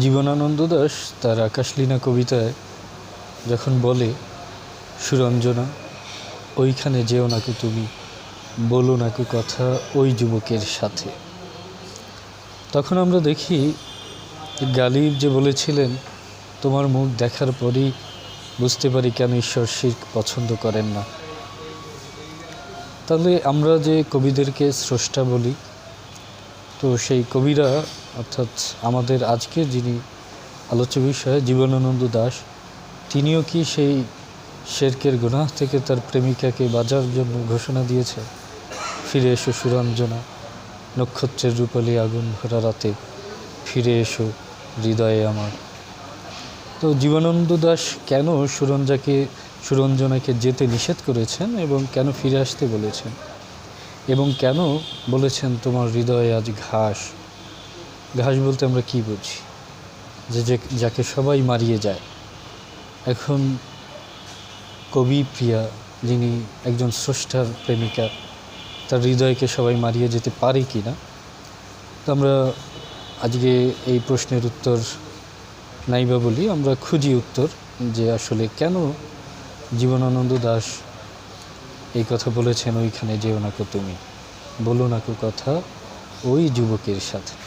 জীবনানন্দ দাশ তার আকাশলীনা কবিতায় যখন বলে, সুরঞ্জনা, ওইখানে যেও নাকু তুমি, বলো নাকু কথা ওই যুবকের সাথে। তখন আমরা দেখি, গালিব যে বলেছিলেন, তোমার মুখ দেখার পরই বুঝতে পারি কেন ঈশ্বর শির্ক পছন্দ করেন না। তাহলে আমরা যে কবিদেরকে স্রষ্টা বলি, তো সেই কবিরা অর্থাৎ আমাদের আজকের যিনি আলোচ্য বিষয়ে জীবনানন্দ দাশ তিনিও কি সেই শেরকের গুনাহ থেকে তার প্রেমিকাকে বাজার জন্য ঘোষণা দিয়েছে? ফিরে এসো সুরঞ্জনা, নক্ষত্রের রূপালী আগুন ভরা রাতে। ফিরে এসো হৃদয়ে আমার। তো জীবনানন্দ দাশ কেন সুরঞ্জাকে, সুরঞ্জনাকে যেতে নিষেধ করেছেন এবং কেন ফিরে আসতে বলেছেন? এবং কেন বলেছেন, তোমার হৃদয়ে আজ ঘাস ঘাস বলতে আমরা কি বুঝি? যে যাকে সবাই মারিয়ে যায়। এখন কবি প্রিয়া, যিনি একজন স্রষ্টার প্রেমিকা, তার হৃদয়কে সবাই মারিয়ে যেতে পারে কি না? তো আমরা আজকে এই প্রশ্নের উত্তর নাইবা বলি, আমরা খুঁজি উত্তর যে আসলে কেন জীবনানন্দ দাশ এই কথা বলেছেন ওইখানে যেও নাকো তুমি। বলো নাকো কথা ওই যুবকের সাথে।